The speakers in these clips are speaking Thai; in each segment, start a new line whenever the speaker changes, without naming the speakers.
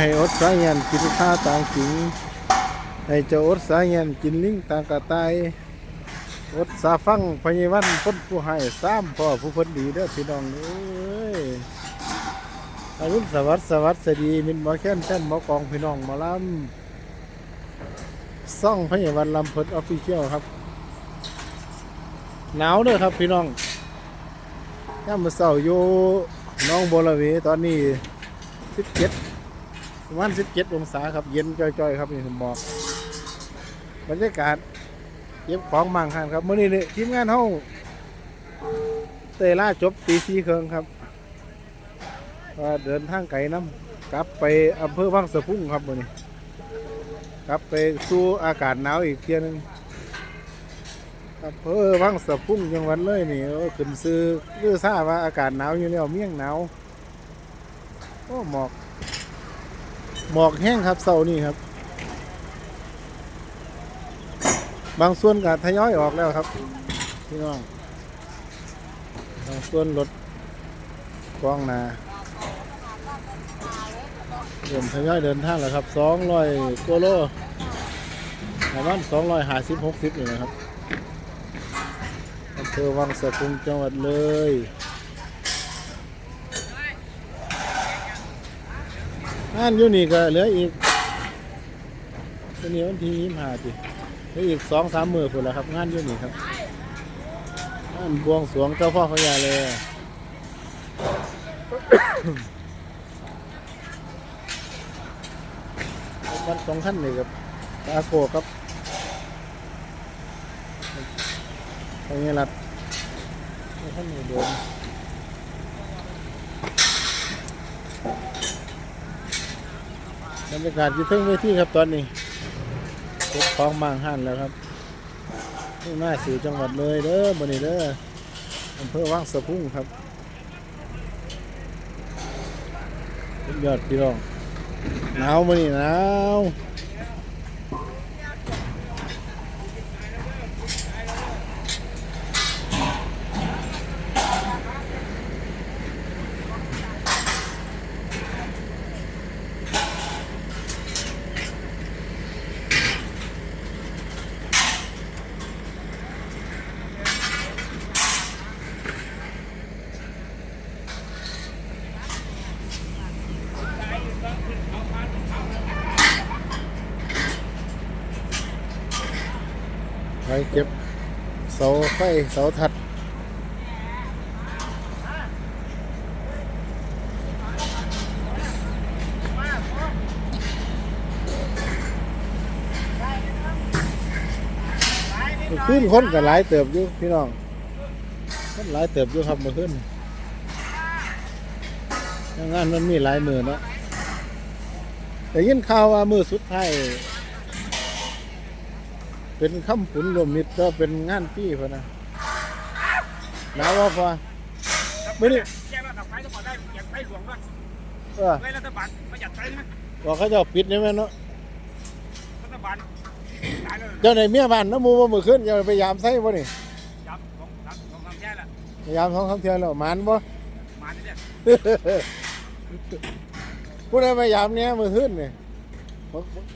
ให้อดสายเงียนกินข้าต่างสิงให้เจ้าอดสายเงียนกินลิงต่างกระต่ายอดสาฟังพญวันพ้นผู้ให้ซ้ำพ่อผู้พ้นดีเด้อพี่น้องเอ้ยอรุณสวัสดิ์สวัสดีมินหมอแค้นแท่นหมอกองพี่น้องหมาลำซ่องพญวันลำเพิดออฟฟิเชียลครับ หนาวเด้อครับพี่น้องย่ามมื้อเช้าอยู่น้องบัวระเวตอนนี้สิบเจ็ด ประมาณสิบเจ็ดองศาครับ เย็นจ้อยๆ ครับนี่ผมบอกบรรยากาศเก็บของมังคันครับเมื่อนี้นี่ทีมงานห้องเตยล่าจบตีสี่เครื่องครับเดินทางไกลน้ำกลับไปอำเภอวังสะพุ่งครับมื่อนี้กลับไปสู่อากาศหนาวอีกเทียหนึงอำเภอวังสะพุ่งจังหวัดเลยนี่ขึ้นซื้อเรือซาบว่าอากาศหนาวอยู่แล้วเมี่ยงหนาวโอ้หมอก หมอกแห้งครับเสาร์นี้ครับ บางส่วนก็ทยอยออกแล้วครับพี่น้องบางส่วนรถกล้องนาเริ่มทยอยเดินทางแล้วครับสองร้อยกิโลประมาณสองร้อยห้าสิบหกสิบนี่นะครับอำเภอวังสะพุงจังหวัดเลย งานอยู่นี่ก็เหลืออีกตัวนี้วันที่ยี่ห้าจีเหลืออีกสองสามมือพุ่นแล้วครับ งานอยู่นี่ครับงานบวงสรวงเจ้าพ่อพญาเลยวันสองขั้นเลยครับตาโกครับพญาลัดขั้นหนี้โดน บรรยากาศอยู่เทั้งเวทีครับตอนนี้พบของมางหันแล้วครับที่มาสีจังหวัดเลยเด้อบนนี้เด้ออำเภอว่างสะพุ่งครับยอดพี่รองหนาวมานี่หนาว ไว้เก็บเสาไฟเสาถัดขึ้นคนกับหลายเติบอยู่พี่น้องคนหลายเติบอยู่ครับมาขึ้นงานมันมีหลายมือเนาะแต่ยินข่าวว่ามือสุดท้าย เป็นคำขุนรวมมิตรก็เป็นงานพี่พะนะหนาวว่าพอไม่ได้
แก้ว่าตัดไฟต้องขอได้อยากไฟหลวงด้วย
เออ
ไฟรัฐบาลประหยัดไฟไหม
บอกเขาเจะปิดใช่ไหมเนาะ
รัฐบาลตายเลย
เจ้าในเมียบ้านน้ำมูว่ามือขึ้นจะไปยามไส้บ่นี่
จับของจับของคำแย่ละ
พยายามท้องคำเทียนแล้วหมันบ่
มาเนี่ย
ผู้ใดพยายามเนี้ยมือขึ้นนี่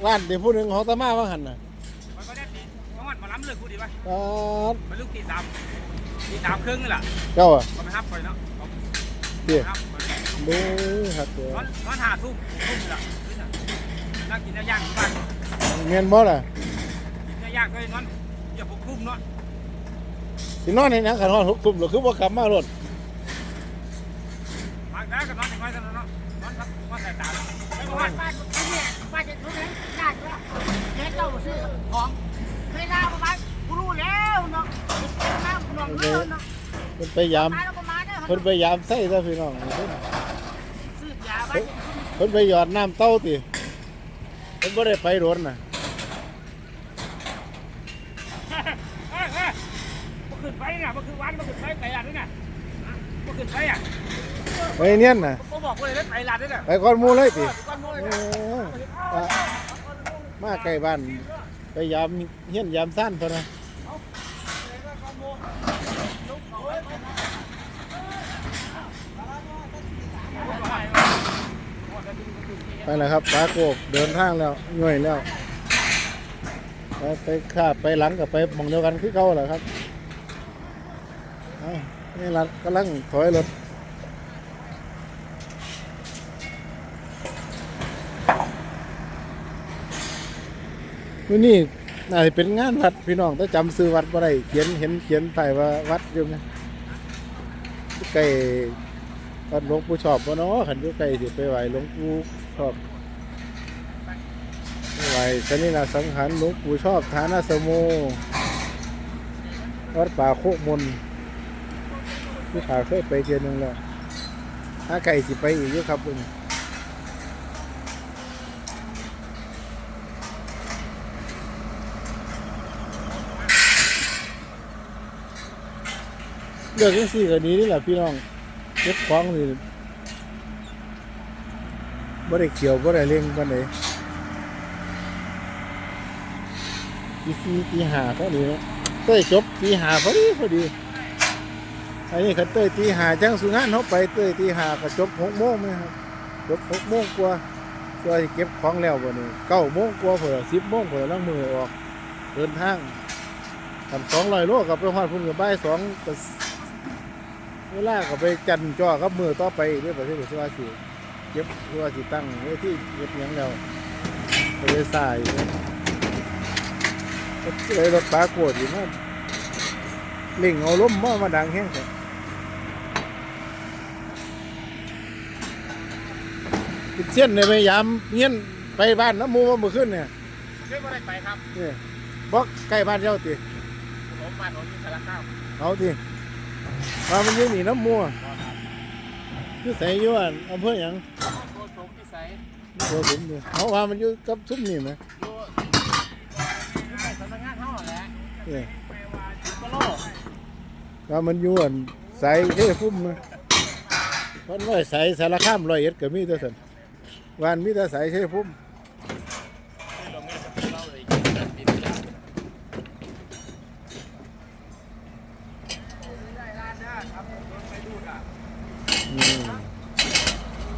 ร้านที่ผู้หนึ่งของตามาว่าหันน่ะ
มันก็ได้ตีเพราะมั นมาล้ำเลยกูดีป่ะ
ป๊าด
มันลูกตีสามตีสามครึ่งนี่แหละ
เจ้าอะ
ก็ไปฮับไปเนาะ
เดี๋ยว
ฮับ
ดูครับเดี๋ยวน
อนนอนหาทุ่มทุ่มนี่แหละนั่งกินเนื้อย่างที่บ้าน
เมียนบ่ล่ะ
กินเนื้อย่างก็นอนอย่าพกทุ่มเนาะ
สินอนในนั้นขันนอนทุกทุ่มหรือคือบ่กลับมารถ
มาแล้วก็นอนอย่างไรกันเนาะนอนพักนอนสายตาไม่ประมาณ
บ้านผมเนี่ยบ้านจะทุกนั้นได้ด้วยเจ๊เจ้าซื้อของ เวลาประมาณกูรู้แล้วเนาะเป็นน้ำหนองเลือเนาะ
เพิ่นไปยาม
มาแล้วประมาณเนี่ย
เพิ่นไปยามไส้ซะพี่น้องเพิ่น
ซื้อยาบ้าน
เพิ่นไปหยอดน้ำเต้าติเพิ่นบ่ได้ไปรถน่ะ
เฮ้ยเฮ้ยมันขึ้นไปน่ะมันคือวันมันขึ้นไปไต่ลาดด้วยน่ะมันขึ้นไปอะ
ไปเนียนน่ะ
ผมบอกเลยได้ไต่ลาดด้วยน่ะ
ไปก่อนหมูเลยติ
ก้อนน้อย
เอ
นะ
อว่ามาใกล้บ้าน ไปยามเฮียนยามซ่านพอนะไปแล้วครับปลาโกกเดินทางแล้วย่อยแล้วไปไปข้าบไปหลังกับไปมองเดียวกันคือเก่าแหละครับอ้านี่รัดกำลังถอยรถ วันนี้น่าจะเป็นงานวัดพี่น้องแต่จำซื้อวัดบ่ได้เขียนเห็นเขียนไปายว่าวัดอยู่ไหมใกล้วัดหลวงปู่ชอบบ่เนาะขันอยู่ใกล้สิไปไหวหลวงปู่ชอบไปไหวสนี่นาสังหารหลวงปู่ชอบฐานาสโมวัดป่าโคกมนที่ขาเคยไปเทียนหนึงแล้วถ้าไก่สิไปอีกอยู่ครับคุณ ลือกยังสี่กันนี้นี่แหละพี่น้องเก็บของนี่บ่ได้เขียวบ่ได้เลี้ยงปานใดตีสี่ตีห้าเท่านี้เนะเต้ยจบตีห้าพอดีพอดีอันนี้คันเต้ยตีห้าจังสุงานเขาไปเต้ยตีห้าก็จบหกโมงไหมครับจบหกโมงกว่าก็สิเก็บของแล้วบ่นี่เก้าโมงกว่าเผื่อสิบโมงเผื่อล้างมือออก เดินทางทำสองร้อยโลกับไปฮอดพุ่นกับใบสองก็ เวลาก็ไปจันจ่อกับมือต่อไปเรื่องประเทศที่ว่าสิเก็บที่ว่าสิตั้งไว้ที่เก็บหยังแล้วไปเลยสายก็เลยรถปลาโกดอยู่นั่นเล่งเอาล้มมามาดังแห้งแท้ติดเส้นในพยายามเงี้ยนไปบ้านน้ำมูมาเมื่อคืนเนี่ย
เชื่อว่าได้ไปครับ
เนี่ยบอกใกล้บ้านเจ้าติ
ผมบ้านผมอยู่สารคาม
เอาติ ว่ามันอยืนหนีน้ำมัวอยู่ใส่อยู่อันอำเภอหยัง
โคตรสมที่ใส
ตัวผมนี่เขาว่ามันอยู่กับซุ้มนี่ไหม
อยู่อยู่ในสำนักงานเท่าแหละ
เนี่ย
ก็โล
ว่ามันอยู่อันใส่เท่ฟุ้มนะเพราะว่าใส่สารคามร้อยเอ็ดก็มีแต่สันวานมีแต่ใส่เท่ฟุ้มอืม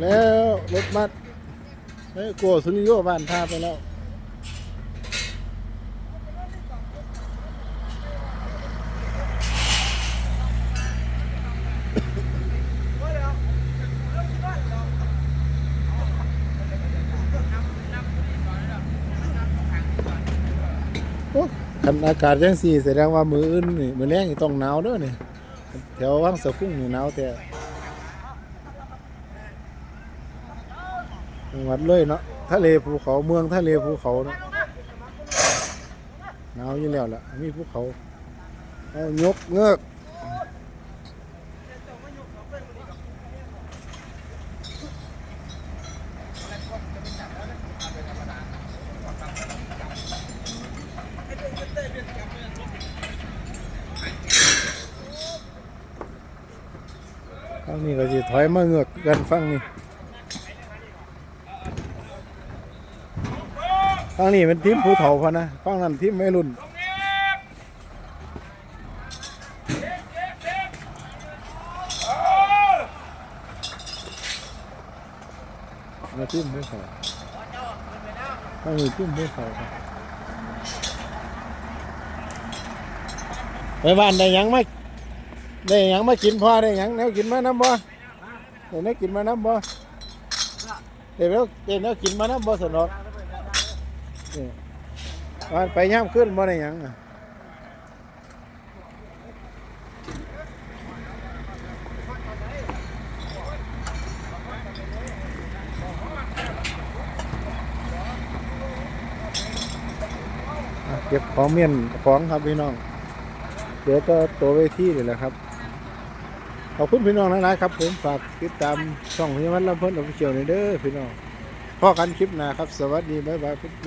แล้วรถมัดเฮ้ยโกสุริโยบ้านท่าไปแล้วโอ้คันอากาศยังสี่แสดงว่ามืออื่นนี่มือแรงนี่ต้องหนาวเด้อนี่แถววังสะพุ่งนี่หนาวแต่ จังหวัดเลยเนาะทะเลภูเขาเมืองทะเลภูเขาเนาะหนาวอยู่แล้วล่ะมีภูเขาเอายกเงือกฟังนี่ก็สิถอยมาเงือกกันฟังนี่ ฟังนี่เป็นทีมผู้เฒ่าพอนะฟังนั้นทีมวัยรุ่นมาทีมผู้เฒ่าฟังนี่ทีมผู้เฒ่าครับไปบ้านได้ยังไมได้ยังมากินพอได้ยังแนวกินมาน้ำบ่ได้แนวกินมาน้ำบ่ได้แล้วได้แนวกินมาน้ำบ่สนอก ว่าไปย่ำขึ้นบ่ได้หยังอะเก็บของเมียนของครับพี่น้อง เดี๋ยวก็ตัวเวทีนี่แหละครับ ขอบคุณพี่น้องหลายๆครับผมฝากติดตามช่องพิวัตรลำเพิ่นออฟฟิเชียลในเด้อพี่น้อง พอกันคลิปหน้าครับ สวัสดี บ๊ายบายพุทธ